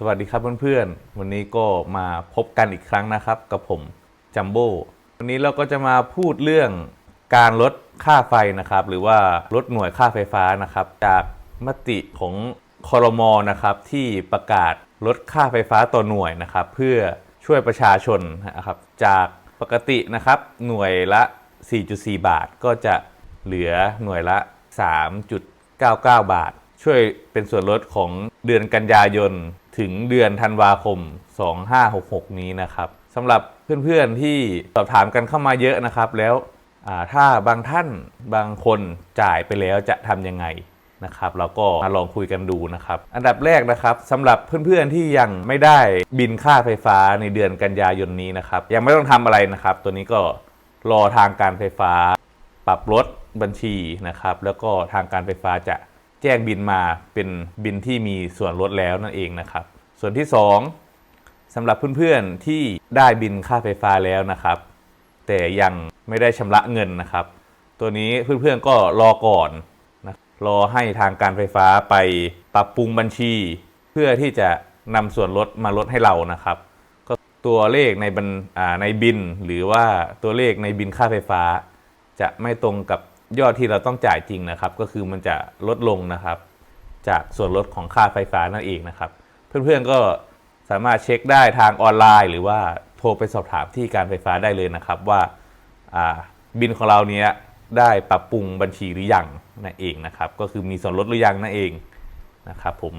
สวัสดีครับเพื่อนๆ วันนี้ก็มาพบกันอีกครั้งนะครับ กับผมจัมโบ้วันนี้เราก็จะมาพูดเรื่องการลดค่าไฟนะครับ หรือว่าลดหน่วยค่าไฟฟ้านะครับ จากมติของคอรมอนะครับที่ประกาศลดค่าไฟฟ้าต่อหน่วยนะครับ เพื่อช่วยประชาชนนะครับ จากปกตินะครับ หน่วยละ 4.4 บาท ก็จะเหลือหน่วยละ 3.99 บาท ช่วยเป็นส่วนลดของเดือนกันยายน ถึงเดือนธันวาคม 2566 นี้นะครับสำหรับเพื่อนๆที่สอบถามกันเข้ามาเยอะนะครับ แล้วถ้าบางท่านบางคนจ่ายไปแล้วจะทำยังไงนะครับเราก็มาลองคุยกันดูนะครับ อันดับแรกนะครับสำหรับเพื่อนๆที่ยังไม่ได้บินค่าไฟฟ้าในเดือนกันยายนนี้นะครับ ยังไม่ต้องทำอะไรนะครับ ตัวนี้ก็รอทางการไฟฟ้า ปรับลดบัญชีนะครับ แล้วก็ทางการไฟฟ้าจะ แจ้งบินมาเป็นบินที่มีส่วนลดแล้วนั่นเองนะครับ ส่วนที่ 2สำหรับเพื่อนๆที่ได้บินค่าไฟฟ้าแล้วนะครับ แต่ยังไม่ได้ชำระเงินนะครับ ตัวนี้เพื่อนๆก็รอก่อนนะรอให้ทางการไฟฟ้าไปปรับปรุงบัญชี เพื่อที่จะนำส่วนลดมาลดให้เรานะครับ ก็ตัวเลขในบัญในบินหรือว่าตัวเลขในบินค่าไฟฟ้า จะไม่ตรงกับ ยอดที่เราต้องจ่ายจริงนะครับ ก็คือมันจะลดลงนะครับ จากส่วนลดของค่าไฟฟ้านั่นเองนะครับ เพื่อนๆก็สามารถเช็คได้ทางออนไลน์ หรือว่าโทรไปสอบถามที่การไฟฟ้าได้เลยนะครับ ว่าบินของเราเนี้ยได้ปรับปรุงบัญชีหรือยังนั่นเองนะครับ ก็คือมีส่วนลดหรือยังนั่นเองนะครับผม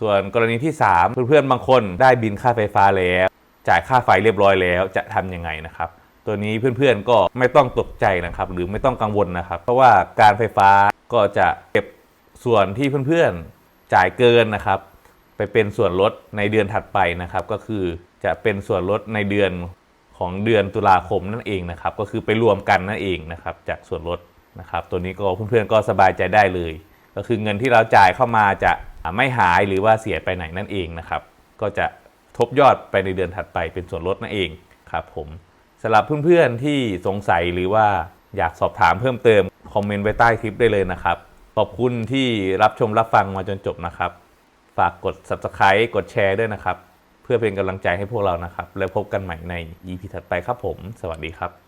ส่วนกรณีที่ 3 เพื่อนๆบางคนได้บินค่าไฟฟ้าแล้ว จ่ายค่าไฟเรียบร้อยแล้วจะทำยังไงนะครับ ตัวนี้เพื่อนๆก็ไม่ต้องตกใจนะครับ หรือไม่ต้องกังวลนะครับ เพราะว่าการไฟฟ้าก็จะเก็บส่วนที่เพื่อนๆจ่ายเกินนะครับ ไปเป็นส่วนลดในเดือนถัดไปนะครับ ก็คือจะเป็นส่วนลดในเดือนของเดือนตุลาคมนั่นเองนะครับ ก็คือไปรวมกันนั่นเองนะครับ จากส่วนลดนะครับ ตัวนี้ก็เพื่อนๆก็สบายใจได้เลย ก็คือเงินที่เราจ่ายเข้ามาจะไม่หายหรือว่าเสียไปไหนนั่นเองนะครับ ก็จะทบยอดไปในเดือนถัดไปเป็นส่วนลดนั่นเองครับผม สำหรับเพื่อนๆที่สงสัยหรือว่าอยากสอบถามเพิ่มเติม คอมเมนต์ไว้ใต้คลิปได้เลยนะครับ ขอบคุณที่รับชมรับฟังมาจนจบนะครับ ฝากกด subscribe กดแชร์ด้วยนะครับ เพื่อเป็นกำลังใจให้พวกเรานะครับ แล้วพบกันใหม่ใน EP ถัดไปครับผม สวัสดีครับ